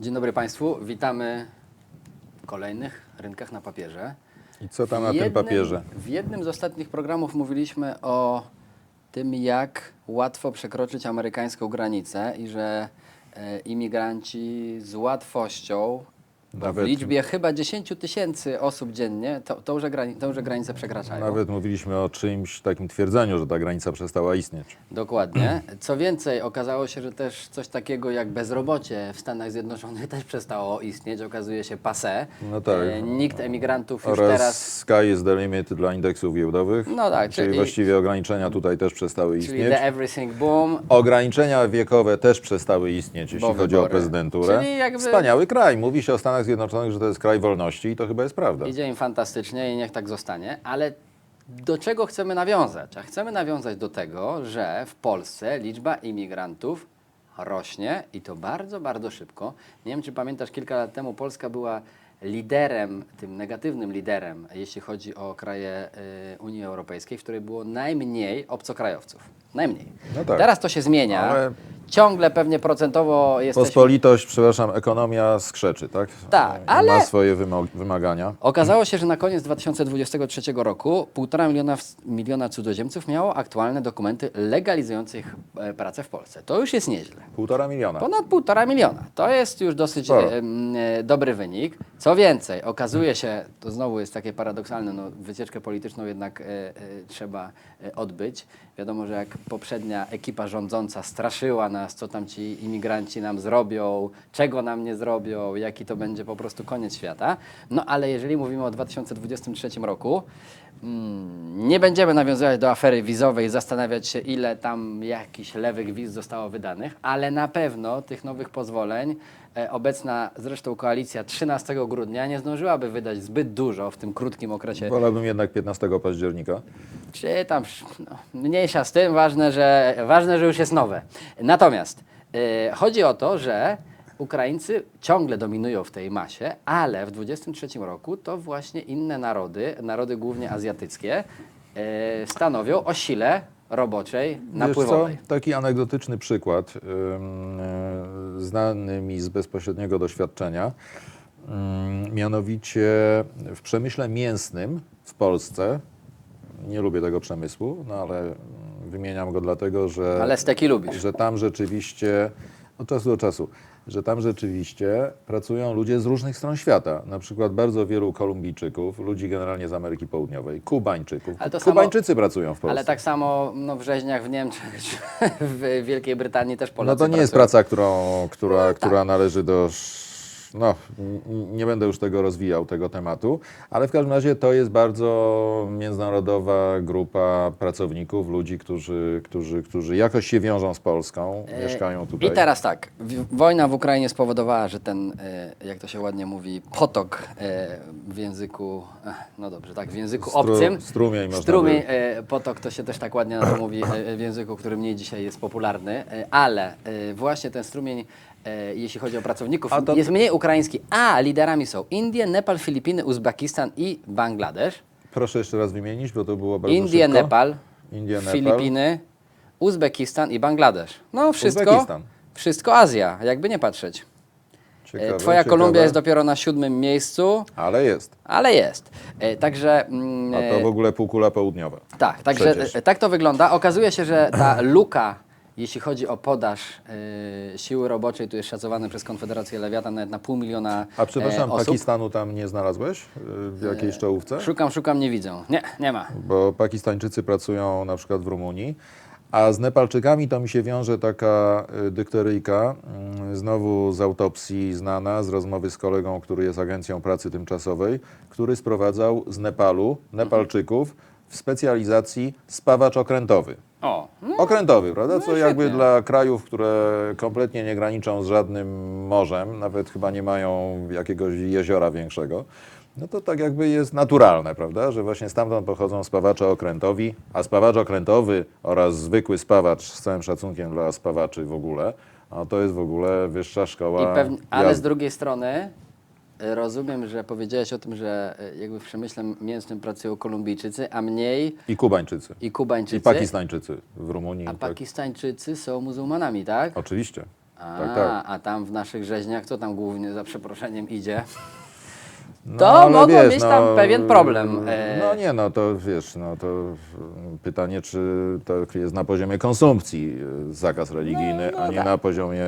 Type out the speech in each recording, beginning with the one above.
Dzień dobry Państwu, witamy w kolejnych rynkach na papierze. I co tam W na tym papierze? W jednym z ostatnich programów mówiliśmy o tym, jak łatwo przekroczyć amerykańską granicę i że e, imigranci z łatwością, bo w Nawet- liczbie chyba 10 tysięcy osób dziennie, to, tąże, grani, tąże granicę przekraczają. Nawet mówiliśmy o czymś takim twierdzeniu, że ta granica przestała istnieć. Dokładnie. Co więcej, okazało się, że też coś takiego jak bezrobocie w Stanach Zjednoczonych też przestało istnieć. Okazuje się passé. No tak. E, Nikt emigrantów już Oraz teraz... sky is the limit dla indeksów giełdowych. No tak, czyli czyli- właściwie ograniczenia tutaj też przestały Czyli istnieć. the everything boom. Ograniczenia wiekowe też przestały istnieć, jeśli Bo chodzi o wybory. prezydenturę. Czyli jakby- Wspaniały kraj. Mówi się o Stanach Zjednoczonych, że to jest kraj wolności i to chyba jest prawda. Idzie im fantastycznie i niech tak zostanie, ale do czego chcemy nawiązać? A chcemy nawiązać do tego, że w Polsce liczba imigrantów rośnie i to bardzo, bardzo szybko. Nie wiem, czy pamiętasz, kilka lat temu Polska była liderem, tym negatywnym liderem, jeśli chodzi o kraje y, Unii Europejskiej, w której było najmniej obcokrajowców. Najmniej. No tak. Teraz to się zmienia. Ale- Ciągle pewnie procentowo jesteśmy... Pospolitość, przepraszam, ekonomia skrzeczy, tak? Tak, ale- Ma swoje wymagania. Okazało się, że na koniec 2023 roku 1,5 miliona, miliona cudzoziemców miało aktualne dokumenty legalizujące ich e, pracę w Polsce. To już jest nieźle. Półtora miliona. Ponad 1,5 miliona. To jest już dosyć e, dobry wynik. Co więcej, okazuje się, to znowu jest takie paradoksalne, no, wycieczkę polityczną jednak e, e, trzeba odbyć. Wiadomo, że jak poprzednia ekipa rządząca straszyła nas, co tam ci imigranci nam zrobią, czego nam nie zrobią, jaki to będzie po prostu koniec świata. No ale jeżeli mówimy o 2023 roku, Nie będziemy nawiązywać do afery wizowej, zastanawiać się, ile tam jakichś lewych wiz zostało wydanych, ale na pewno tych nowych pozwoleń e, obecna zresztą koalicja 13 grudnia nie zdążyłaby wydać zbyt dużo w tym krótkim okresie. Wolałbym jednak 15 października. Czy tam, no, mniejsza z tym, ważne że, ważne, że już jest nowe. Natomiast e, chodzi o to, że Ukraińcy ciągle dominują w tej masie, ale w 23 roku to właśnie inne narody, narody głównie azjatyckie, e, stanowią o sile roboczej Wiesz co, napływowej. taki anegdotyczny przykład, e, znany mi z bezpośredniego doświadczenia. Ym, mianowicie w przemyśle mięsnym w Polsce, nie lubię tego przemysłu, no ale wymieniam go dlatego, że, Ale steki lubisz. że tam rzeczywiście, od czasu do czasu, że tam rzeczywiście pracują ludzie z różnych stron świata. Na przykład bardzo wielu Kolumbijczyków, ludzi generalnie z Ameryki Południowej, Kubańczyków. To samo- Kubańczycy pracują w Polsce. Ale tak samo no, w rzeźniach w Niemczech, w Wielkiej Brytanii też Polacy No to nie jest pracują. praca, którą, która, tak. która należy do. No, nie będę już tego rozwijał, tego tematu, ale w każdym razie to jest bardzo międzynarodowa grupa pracowników, ludzi, którzy, którzy, którzy jakoś się wiążą z Polską, mieszkają tutaj. I teraz tak, wojna w Ukrainie spowodowała, że ten, e, jak to się ładnie mówi, potok e, w języku, no dobrze, tak, w języku Stru- obcym. strumień można Strumień, potok to się też tak ładnie na to mówi w języku, który mniej dzisiaj jest popularny, ale właśnie ten strumień, jeśli chodzi o pracowników, to- jest mniej ukraiński, a liderami są Indie, Nepal, Filipiny, Uzbekistan i Bangladesz. Proszę jeszcze raz wymienić, bo to było bardzo Indie, szybko. Nepal, Indie, Nepal. Filipiny, Uzbekistan i Bangladesz. No wszystko, Uzbekistan. wszystko Azja, jakby nie patrzeć. E, Ciekawe, Twoja ciekawe. Kolumbia jest dopiero na siódmym miejscu, Ale jest. ale jest. E, Także mm, A to w ogóle półkula południowa. tak, także przecież. e, tak to wygląda. Okazuje się, że ta luka, jeśli chodzi o podaż e, siły roboczej, tu jest szacowane przez Konfederację Lewiatan nawet na pół miliona A przepraszam, e, osób. Pakistanu tam nie znalazłeś y, w jakiejś czołówce? Szukam, szukam, nie widzę. Nie, nie ma. bo Pakistańczycy pracują na przykład w Rumunii, a z Nepalczykami to mi się wiąże taka y, dykteryjka, mm, znowu z autopsji znana, z rozmowy z kolegą, który jest agencją pracy tymczasowej, który sprowadzał z Nepalu Nepalczyków w specjalizacji spawacz okrętowy. O, no, Okrętowy, prawda? Co jakby świetnie. dla krajów, które kompletnie nie graniczą z żadnym morzem, nawet chyba nie mają jakiegoś jeziora większego, no to tak jakby jest naturalne, prawda? Że właśnie stamtąd pochodzą spawacze okrętowi, a spawacz okrętowy oraz zwykły spawacz, z całym szacunkiem dla spawaczy w ogóle, a to jest w ogóle wyższa szkoła I pewnie, ale z drugiej strony rozumiem, że powiedziałeś o tym, że e, jakby w przemyśle mięsnym pracują Kolumbijczycy, a mniej I Kubańczycy, i Kubańczycy. i Pakistańczycy w Rumunii. A tak. Pakistańczycy są muzułmanami, tak? Oczywiście. A, Tak, tak. a tam w naszych rzeźniach, co tam głównie za przeproszeniem idzie? No, To ale mogło mieć tam pewien problem. E. No nie, no to wiesz, no to pytanie, czy to jest na poziomie konsumpcji e, zakaz religijny, no a nie tak. na poziomie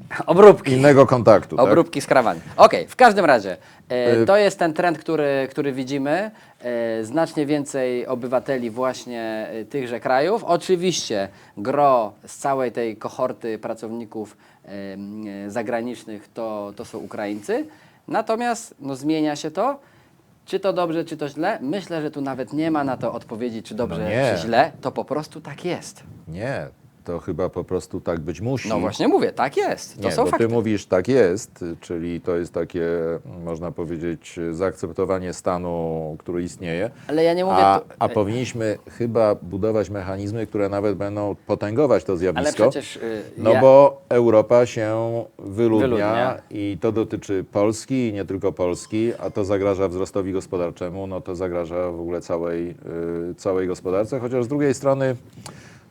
Obróbki. innego kontaktu. tak? Obróbki skrawani. Okej, w każdym razie, e, to jest ten trend, który, który widzimy. E, znacznie więcej obywateli właśnie e, tychże krajów. Oczywiście gro z całej tej kohorty pracowników e, m, e, zagranicznych to, to są Ukraińcy. Natomiast no, zmienia się to. Czy to dobrze, czy to źle? Myślę, że tu nawet nie ma na to odpowiedzi, czy dobrze, No nie. czy źle. To po prostu tak jest. Nie, to chyba po prostu tak być musi. No właśnie mówię, tak jest. To Nie, są bo fakty. ty mówisz tak jest, czyli to jest takie, można powiedzieć, zaakceptowanie stanu, który istnieje. Ale ja nie mówię A, tu- a powinniśmy chyba budować mechanizmy, które nawet będą potęgować to Ale zjawisko. przecież. y, No ja- bo Europa się wyludnia, Wyludnia. i to dotyczy Polski i nie tylko Polski, a to zagraża wzrostowi gospodarczemu, no to zagraża w ogóle całej, y, całej gospodarce, chociaż z drugiej strony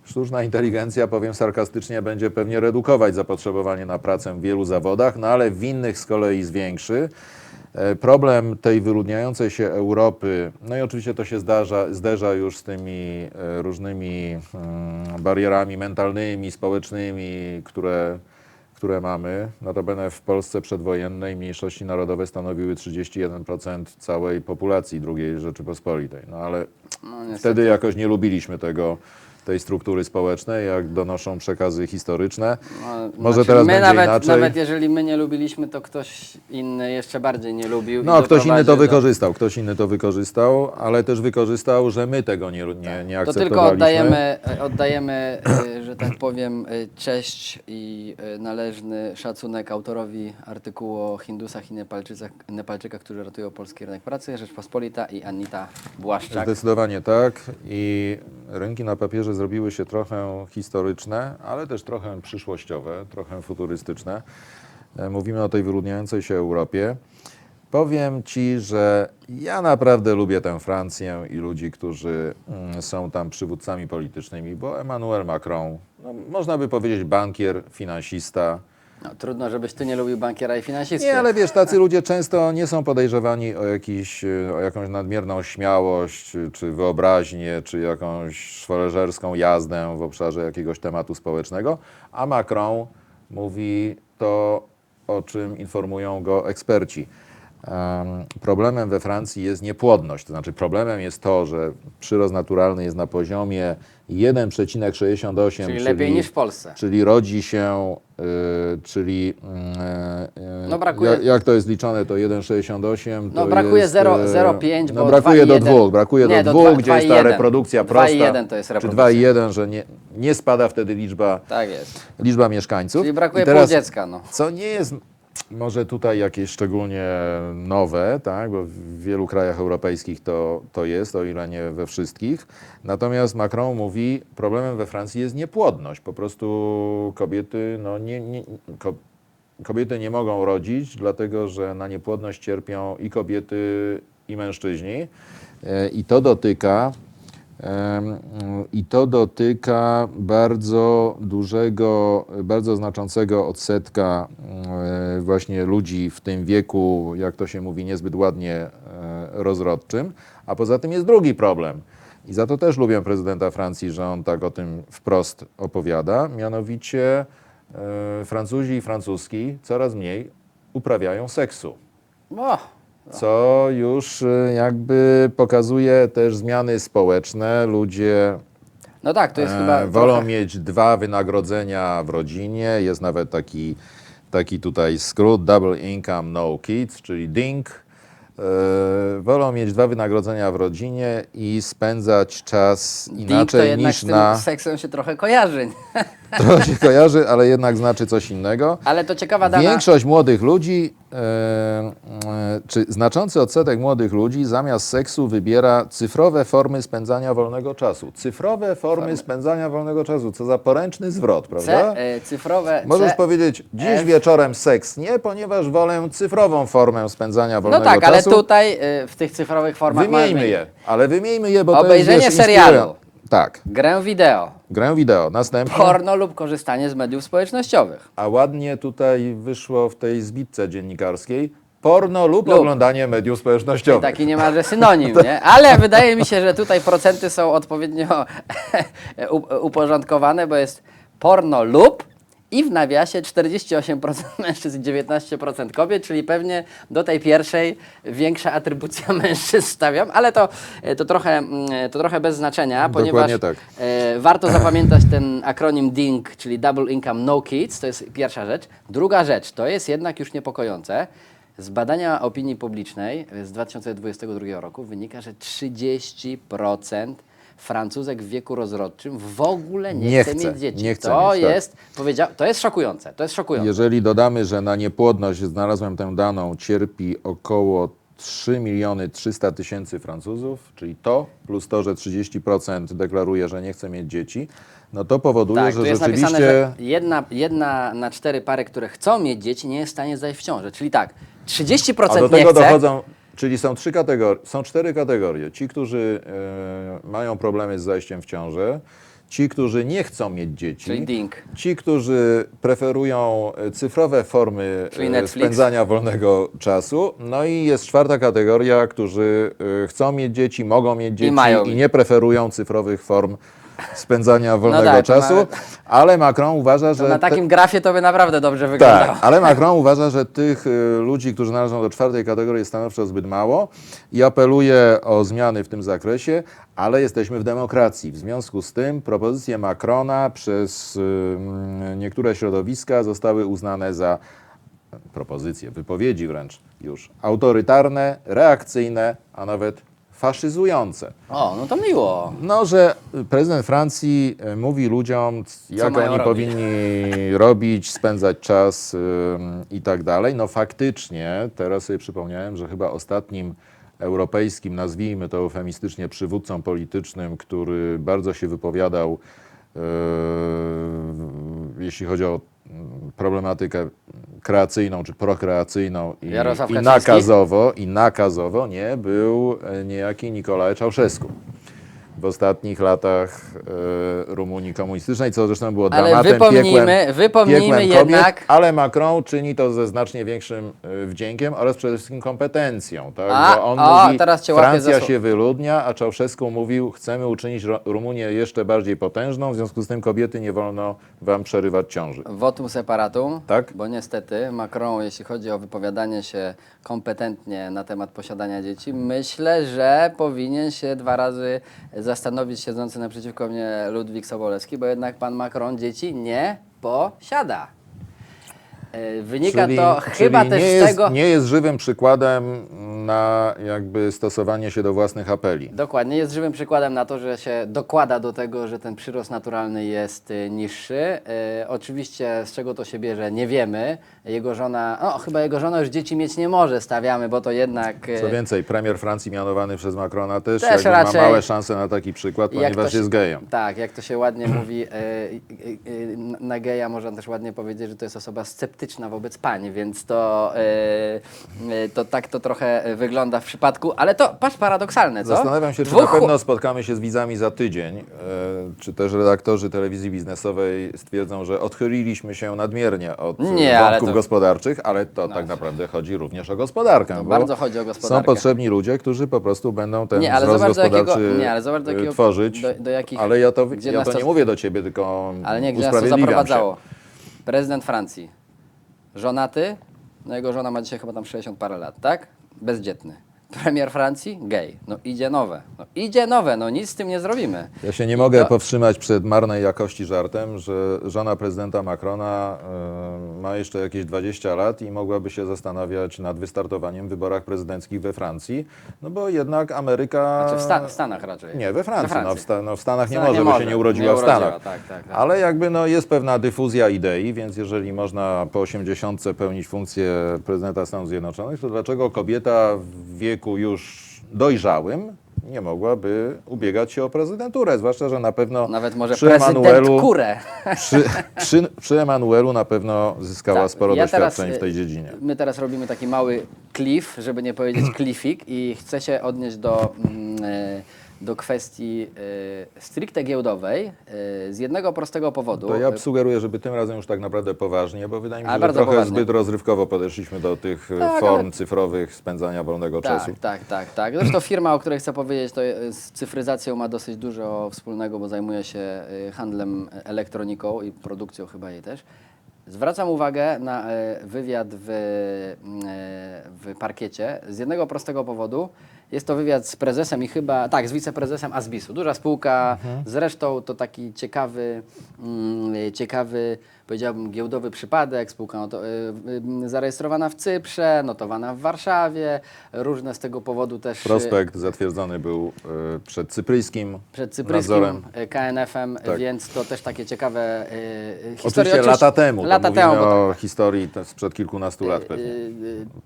sztuczna inteligencja, powiem sarkastycznie, będzie pewnie redukować zapotrzebowanie na pracę w wielu zawodach, no ale w innych z kolei zwiększy. E, Problem tej wyludniającej się Europy, no i oczywiście to się zdarza, zderza już z tymi e, różnymi mm, barierami mentalnymi, społecznymi, które, które mamy. Notabene w Polsce przedwojennej mniejszości narodowe stanowiły 31% całej populacji II Rzeczypospolitej. No ale No, wtedy jakoś nie lubiliśmy tego, tej struktury społecznej, jak donoszą przekazy historyczne. No, Może znaczy, teraz my będzie nawet, inaczej. Nawet jeżeli my nie lubiliśmy, to ktoś inny jeszcze bardziej nie lubił. No, ktoś inny to do- wykorzystał, ktoś inny to wykorzystał, ale też wykorzystał, że my tego nie, nie, nie To akceptowaliśmy. tylko oddajemy, oddajemy e, że tak powiem, e, cześć i e, należny szacunek autorowi artykułu o Hindusach i Nepalczycach, Nepalczykach, którzy ratują polski rynek pracy, Rzeczpospolita i Anita Błaszczak. Zdecydowanie tak i rynki na papierze zrobiły się trochę historyczne, ale też trochę przyszłościowe, trochę futurystyczne. E, Mówimy o tej wyludniającej się Europie. Powiem Ci, że ja naprawdę lubię tę Francję i ludzi, którzy mm, są tam przywódcami politycznymi, bo Emmanuel Macron, no, można by powiedzieć bankier, finansista, No, trudno, żebyś ty nie lubił bankiera i finansisty. nie, ale wiesz, tacy ludzie często nie są podejrzewani o, jakiś, e, o jakąś nadmierną śmiałość, czy- czy wyobraźnię, czy jakąś szwoleżerską jazdę w obszarze jakiegoś tematu społecznego, a Macron mówi to, o czym informują go eksperci. Em, problemem we Francji jest niepłodność, to znaczy problemem jest to, że przyrost naturalny jest na poziomie 1,68, Czyli lepiej niż w Polsce. Czyli rodzi się, y, czyli mm, y, No brakuje- jak, jak to jest liczone, to 1,68 No to brakuje jest, 0 y, 0,5, no bo brakuje do 2,1. dwóch, brakuje Nie, do do dwóch, dwa- gdzie jest ta 2,1. reprodukcja prosta. 2,1 to jest Czy reprodukcja. 2,1, że nie, nie spada wtedy liczba, Tak jest. liczba mieszkańców. Czyli brakuje I teraz, pół dziecka. No. co nie jest może tutaj jakieś szczególnie nowe, tak, bo w wielu krajach europejskich to, to jest, o ile nie we wszystkich. Natomiast Macron mówi, problemem we Francji jest niepłodność. Po prostu kobiety, no nie, nie, ko, kobiety nie mogą rodzić, dlatego że na niepłodność cierpią i kobiety, i mężczyźni. E, I to dotyka I to dotyka bardzo dużego, bardzo znaczącego odsetka e, właśnie ludzi w tym wieku, jak to się mówi, niezbyt ładnie e, rozrodczym. A poza tym jest drugi problem. I za to też lubię prezydenta Francji, że on tak o tym wprost opowiada. Mianowicie e, Francuzi i francuski coraz mniej uprawiają seksu O, co już y, jakby pokazuje też zmiany społeczne. Ludzie no tak, to jest e, chyba. wolą trochę- mieć dwa wynagrodzenia w rodzinie. Jest nawet taki, taki tutaj skrót double income no kids, czyli DINK. E, wolą mieć dwa wynagrodzenia w rodzinie i spędzać czas to inaczej jednak niż z tym na... seksem się trochę kojarzy. Trochę się kojarzy, ale jednak znaczy coś innego. Ale to ciekawa dana. Większość młodych ludzi, e, czy znaczący odsetek młodych ludzi zamiast seksu wybiera cyfrowe formy spędzania wolnego czasu. Cyfrowe formy spędzania wolnego czasu, co za poręczny zwrot, prawda? C, e, cyfrowe. Możesz C, powiedzieć, dziś F. wieczorem seks nie, ponieważ wolę cyfrową formę spędzania No wolnego tak, ale czasu. tutaj e, w tych cyfrowych formach Wymieńmy mamy- je, ale wymieńmy je, bo to Obejrzenie jest wiesz, serialu. Tak, grę wideo, grę wideo. Następnie, porno lub korzystanie z mediów społecznościowych. a ładnie tutaj wyszło w tej zbitce dziennikarskiej, porno lub, Lub. oglądanie mediów społecznościowych. Taki niemalże synonim, nie? Ale wydaje mi się, że tutaj procenty są odpowiednio uporządkowane, bo jest porno lub i w nawiasie 48% mężczyzn i 19% kobiet, czyli pewnie do tej pierwszej większa atrybucja mężczyzn stawiam, ale to, to, trochę, to trochę bez znaczenia, Dokładnie ponieważ tak. e, warto zapamiętać ten akronim DINK, czyli Double Income No Kids, to jest pierwsza rzecz. Druga rzecz, to jest jednak już niepokojące. Z badania opinii publicznej z 2022 roku wynika, że 30% Francuzek w wieku rozrodczym w ogóle nie, Nie chce, chce, mieć dzieci. nie chce to mieć, tak. jest, powiedział, to jest szokujące, to jest szokujące. Jeżeli dodamy, że na niepłodność, znalazłem tę daną, cierpi około 3 miliony 300 tysięcy Francuzów, czyli to, plus to, że 30% deklaruje, że nie chce mieć dzieci, no to powoduje, Tak, że tu jest rzeczywiście... napisane, że jedna, jedna na cztery pary, które chcą mieć dzieci, nie jest w stanie zajść w ciążę. Czyli tak, 30% A do tego chce, dochodzą, czyli są trzy kategorie, są cztery kategorie. Ci, którzy e, mają problemy z zajściem w ciążę, ci, którzy nie chcą mieć dzieci, ci, którzy preferują e, cyfrowe formy e, spędzania wolnego czasu. No i jest czwarta kategoria, którzy e, chcą mieć dzieci, mogą mieć dzieci mają. i nie preferują cyfrowych form spędzania wolnego tak, to czasu, ale Macron uważa, że To na te- takim grafie to by naprawdę dobrze wyglądało. tak, ale Macron uważa, że tych y, ludzi, którzy należą do czwartej kategorii jest stanowczo zbyt mało i apeluje o zmiany w tym zakresie, ale jesteśmy w demokracji. W związku z tym propozycje Macrona przez niektóre środowiska zostały uznane za propozycje, wypowiedzi wręcz już autorytarne, reakcyjne, a nawet faszyzujące. O, no to miło. No, że prezydent Francji e, mówi ludziom, jak mają oni robić. powinni robić, spędzać czas ym, i tak dalej. No faktycznie, teraz sobie przypomniałem, że chyba ostatnim europejskim, nazwijmy to eufemistycznie, przywódcą politycznym, który bardzo się wypowiadał, yy, jeśli chodzi o mm, problematykę kreacyjną czy prokreacyjną i, Jarosław i Kaczyński? nakazowo, i nakazowo nie był e, niejaki Nikolaj Czałszewsku w ostatnich latach e, Rumunii komunistycznej, co zresztą było Ale dramatem, wypomnijmy- piekłem, wypomnijmy piekłem jednak- kobiet, ale Macron czyni to ze znacznie większym e, wdziękiem oraz przede wszystkim kompetencją. Tak? A, Bo on o, mówi, teraz cię Francja się wyludnia, a Czałszewsku mówił, chcemy uczynić Rumunię jeszcze bardziej potężną, w związku z tym kobiety nie wolno wam przerywać ciąży. Votum separatum, Tak. bo niestety Macron, jeśli chodzi o wypowiadanie się kompetentnie na temat posiadania dzieci, myślę, że powinien się dwa razy zastanowić siedzący naprzeciwko mnie Ludwik Sobolewski, bo jednak pan Macron dzieci nie posiada. E, Wynika Czyli- to chyba też z jest, tego... Nie jest żywym przykładem na jakby stosowanie się do własnych apeli. Dokładnie, jest żywym przykładem na to, że się dokłada do tego, że ten przyrost naturalny jest y, niższy. E, oczywiście z czego to się bierze, nie wiemy. Jego żona, no chyba jego żona już dzieci mieć nie może, stawiamy, bo to jednak... e, Co więcej, premier Francji mianowany przez Macrona też, Też raczej. ma małe szanse na taki przykład, ponieważ się- jest gejem. Tak, jak to się ładnie mówi, e, e, e, na geja można też ładnie powiedzieć, że to jest osoba sceptyczna wobec pań, więc to, e, to tak to trochę wygląda w przypadku, ale to, patrz, paradoksalne, co? Zastanawiam się, czy Dwóch na pewno spotkamy się z widzami za tydzień, e, czy też redaktorzy telewizji biznesowej stwierdzą, że odchyliliśmy się nadmiernie od Nie, ale wątków to- gospodarczych, ale to tak naprawdę chodzi również o gospodarkę. Bo bardzo chodzi o gospodarkę. Są potrzebni ludzie, którzy po prostu będą ten Nie, ale wzrost zobacz, do jakiego- gospodarczy nie, ale zobacz, do jakiego- tworzyć. do- do jakich- ale ja to, gdzie ja nas to to- nie mówię do ciebie, tylko Ale nie, gdzie nas to usprawiedliwiam się. zaprowadzało. Prezydent Francji, żonaty, no jego żona ma dzisiaj chyba tam 60 parę lat, tak? Bezdzietny. Premier Francji, gej. No idzie nowe. No idzie nowe, no nic z tym nie zrobimy. Ja się nie mogę to- powstrzymać przed marnej jakości żartem, że żona prezydenta Macrona e, ma jeszcze jakieś 20 lat i mogłaby się zastanawiać nad wystartowaniem w wyborach prezydenckich we Francji, no bo jednak Ameryka... Znaczy w, Stan- w Stanach raczej. Nie, we Francji. Francji. No, w, sta- no, w Stanach nie Stanach może, nie bo może. się nie urodziła Nie w Stanach. tak, tak, tak. Ale jakby no, jest pewna dyfuzja idei, więc jeżeli można po 80 pełnić funkcję prezydenta Stanów Zjednoczonych, to dlaczego kobieta w wieku już dojrzałym nie mogłaby ubiegać się o prezydenturę? Zwłaszcza, że na pewno Nawet może przy Emanuelu, kurę. przy, przy, przy Emanuelu na pewno zyskała Tak, sporo ja teraz, doświadczeń w tej y, dziedzinie. My teraz robimy taki mały cliff, żeby nie powiedzieć cliffik i chcę się odnieść do mm, e, do kwestii y, stricte giełdowej y, z jednego prostego powodu. To ja Y, sugeruję, żeby tym razem już tak naprawdę poważnie, bo wydaje mi się, że trochę poważnie. zbyt rozrywkowo podeszliśmy do tych e, Tak, form ale- cyfrowych spędzania wolnego czasu. Tak, tak, tak, tak. Zresztą firma, o której chcę powiedzieć, to z cyfryzacją ma dosyć dużo wspólnego, bo zajmuje się y, handlem elektroniką i produkcją chyba jej też. Zwracam uwagę na e, wywiad w, w parkiecie z jednego prostego powodu. Jest to wywiad z prezesem i chyba, tak, z wiceprezesem Asbisu. Duża spółka, zresztą to taki ciekawy, mm, ciekawy, powiedziałbym, giełdowy przypadek. Spółka y, y, zarejestrowana w Cyprze, notowana w Warszawie. Różne z tego powodu też... y, Prospekt zatwierdzony był przed cypryjskim przed cypryjskim KNF-em, Tak. więc to też takie ciekawe historie. Oczywiście lata temu, Lata mówimy temu, o historii te- sprzed kilkunastu lat tak, pewnie,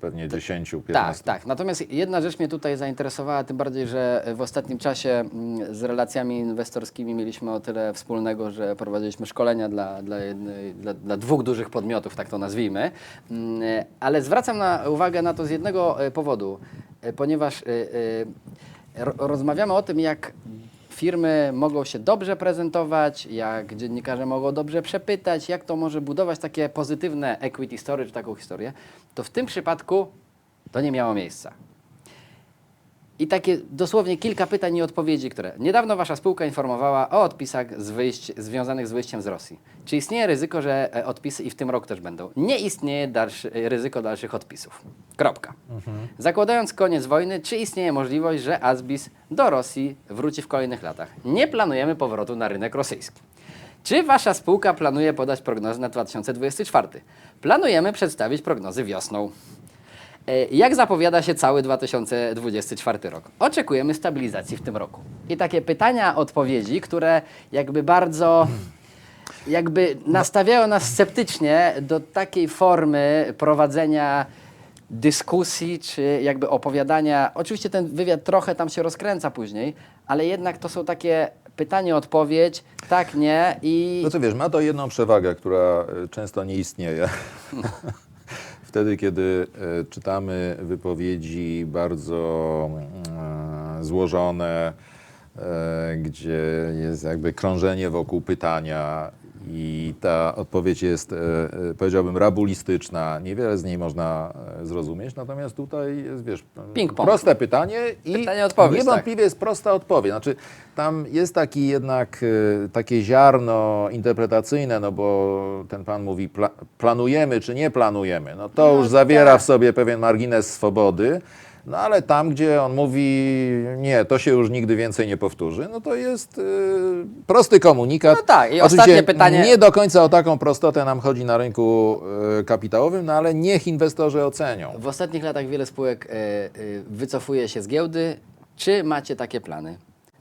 pewnie 10, tak, 15. tak. Natomiast jedna rzecz mnie tutaj zainteresowała, tym bardziej, że w ostatnim czasie mm, z relacjami inwestorskimi mieliśmy o tyle wspólnego, że prowadziliśmy szkolenia dla, dla, jednej, dla, dla dwóch dużych podmiotów, tak to nazwijmy. Mm, Ale zwracam na, uwagę na to z jednego e, powodu, e, ponieważ e, ro- rozmawiamy o tym, jak firmy mogą się dobrze prezentować, jak dziennikarze mogą dobrze przepytać, jak to może budować takie pozytywne equity story, czy taką historię, to w tym przypadku to nie miało miejsca. I takie dosłownie kilka pytań i odpowiedzi, które niedawno wasza spółka informowała o odpisach z wyjść, związanych z wyjściem z Rosji. Czy istnieje ryzyko, że e, odpisy i w tym roku też będą? Nie istnieje dalszy, e, ryzyko dalszych odpisów. Kropka. Zakładając koniec wojny, czy istnieje możliwość, że Asbis do Rosji wróci w kolejnych latach? Nie planujemy powrotu na rynek rosyjski. Czy wasza spółka planuje podać prognozy na 2024? Planujemy przedstawić prognozy wiosną. E, Jak zapowiada się cały 2024 rok? Oczekujemy stabilizacji w tym roku. I takie pytania, odpowiedzi, które jakby bardzo jakby nastawiają nas sceptycznie do takiej formy prowadzenia dyskusji, czy jakby opowiadania. Oczywiście ten wywiad trochę tam się rozkręca później, ale jednak to są takie pytanie, odpowiedź, tak, nie i No co wiesz, ma to jedną przewagę, która e, często nie istnieje. Wtedy, kiedy e, czytamy wypowiedzi bardzo mm, złożone, e, gdzie jest jakby krążenie wokół pytania i ta odpowiedź jest, e, e, powiedziałbym, rabulistyczna, niewiele z niej można e, zrozumieć, natomiast tutaj jest, wiesz, proste pytanie i Pytanie, odpowiedź, niewątpliwie jest prosta odpowiedź. Znaczy, tam jest taki jednak takie ziarno interpretacyjne, no bo ten pan mówi, pla planujemy czy nie planujemy. No to już zawiera tak. w sobie pewien margines swobody. No ale tam, gdzie on mówi, nie, to się już nigdy więcej nie powtórzy, no to jest e, prosty komunikat. No tak, i Oczywiście ostatnie pytanie- Nie do końca o taką prostotę nam chodzi na rynku e, kapitałowym, no ale niech inwestorzy ocenią. W ostatnich latach wiele spółek e, e, wycofuje się z giełdy. Czy macie takie plany?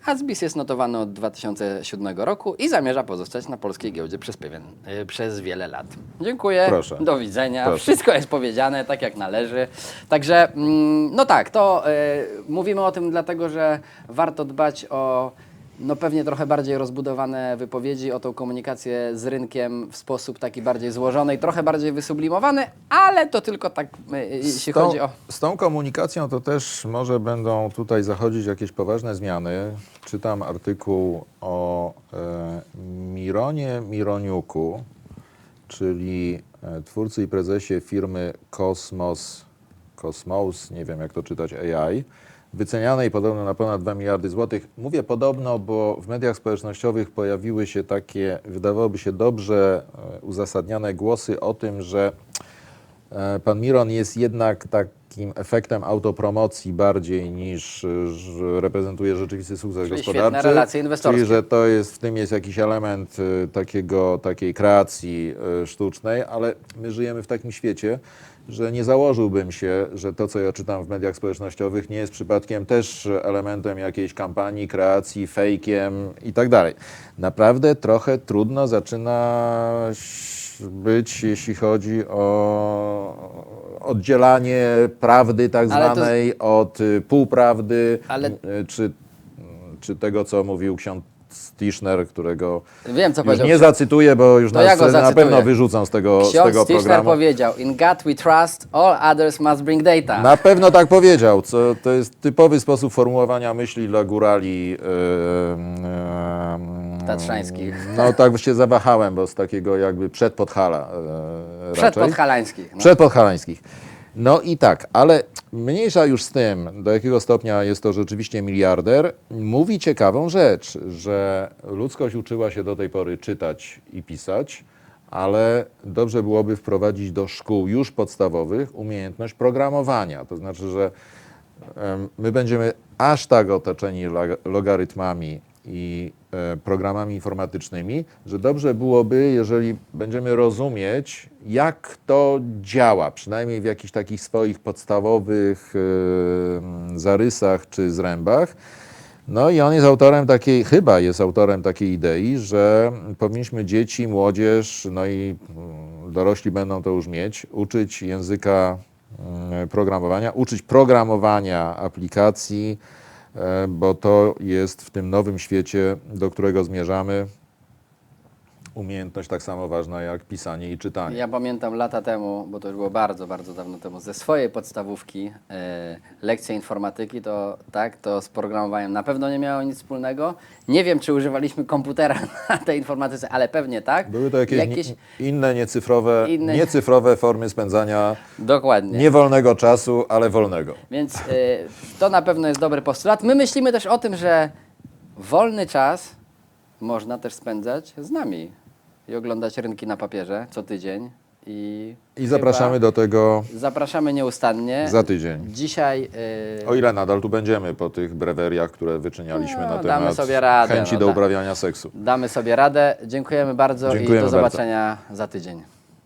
Asbis jest notowany od 2007 roku i zamierza pozostać na polskiej giełdzie przez, pewien, e, przez wiele lat. Dziękuję. Proszę. Do widzenia. Proszę. Wszystko jest powiedziane tak jak należy. Także, mm, no tak, to e, mówimy o tym dlatego, że warto dbać o no pewnie trochę bardziej rozbudowane wypowiedzi, o tą komunikację z rynkiem w sposób taki bardziej złożony i trochę bardziej wysublimowany, ale to tylko tak, e, jeśli z tą, chodzi o... Z tą komunikacją to też może będą tutaj zachodzić jakieś poważne zmiany. Czytam artykuł o e, Mironie Mironiuku, czyli e, twórcy i prezesie firmy Cosmos, Cosmos, nie wiem jak to czytać, AI, wycenianej podobno na ponad 2 miliardy złotych. Mówię podobno, bo w mediach społecznościowych pojawiły się takie, wydawałoby się dobrze e, uzasadniane głosy o tym, że E, Pan Miron jest jednak takim efektem autopromocji bardziej niż że reprezentuje rzeczywisty sukces Czyli gospodarczy. relacje inwestorskie. Czyli, że to jest, w tym jest jakiś element e, takiego, takiej kreacji e, sztucznej, ale my żyjemy w takim świecie, że nie założyłbym się, że to, co ja czytam w mediach społecznościowych, nie jest przypadkiem też elementem jakiejś kampanii, kreacji, fejkiem i tak dalej. Naprawdę trochę trudno zaczyna być, jeśli chodzi o oddzielanie prawdy tak Ale to- zwanej od y, półprawdy, Ale- y, czy, czy tego, co mówił ksiądz Tischner, którego Wiem, co już powiedział. nie zacytuję, bo już To nas ja go na zacytuję. pewno wyrzucą z tego, z Ksiądz tego Tischner programu. powiedział, in God we trust, all others must bring data. Na pewno tak powiedział, co to jest typowy sposób formułowania myśli dla górali yy, Tatrzańskich. No tak się zawahałem, bo z takiego jakby przedpodhala raczej. Przedpodhalańskich. No. Przedpodhalańskich. No i tak, ale mniejsza już z tym, do jakiego stopnia jest to rzeczywiście miliarder, mówi ciekawą rzecz, że ludzkość uczyła się do tej pory czytać i pisać, ale dobrze byłoby wprowadzić do szkół już podstawowych umiejętność programowania. To znaczy, że em, my będziemy aż tak otoczeni logarytmami i e, programami informatycznymi, że dobrze byłoby, jeżeli będziemy rozumieć, jak to działa, przynajmniej w jakichś takich swoich podstawowych e, zarysach czy zrębach. No i on jest autorem takiej, chyba jest autorem takiej idei, że powinniśmy dzieci, młodzież, no i mm, dorośli będą to już mieć, uczyć języka mm, programowania, uczyć programowania aplikacji, bo to jest w tym nowym świecie, do którego zmierzamy, umiejętność tak samo ważna jak pisanie i czytanie. Ja pamiętam lata temu, bo to już było bardzo, bardzo dawno temu, ze swojej podstawówki e, lekcje informatyki, to tak, to z programowaniem na pewno nie miało nic wspólnego. Nie wiem, czy używaliśmy komputera na tej informatyce, ale pewnie tak. Były to jakieś, Jakieś- ni- inne niecyfrowe, Inne- niecyfrowe formy spędzania Dokładnie. niewolnego czasu, ale wolnego. Więc y, to na pewno jest dobry postulat. My myślimy też o tym, że wolny czas można też spędzać z nami i oglądać rynki na papierze co tydzień. I, I zapraszamy do tego Zapraszamy nieustannie. za tydzień. Dzisiaj. y, O ile nadal tu będziemy po tych breweriach, które wyczynialiśmy No, na damy temat sobie radę, chęci no do tak. uprawiania seksu. Damy sobie radę. Dziękujemy bardzo Dziękujemy i do bardzo. zobaczenia za tydzień.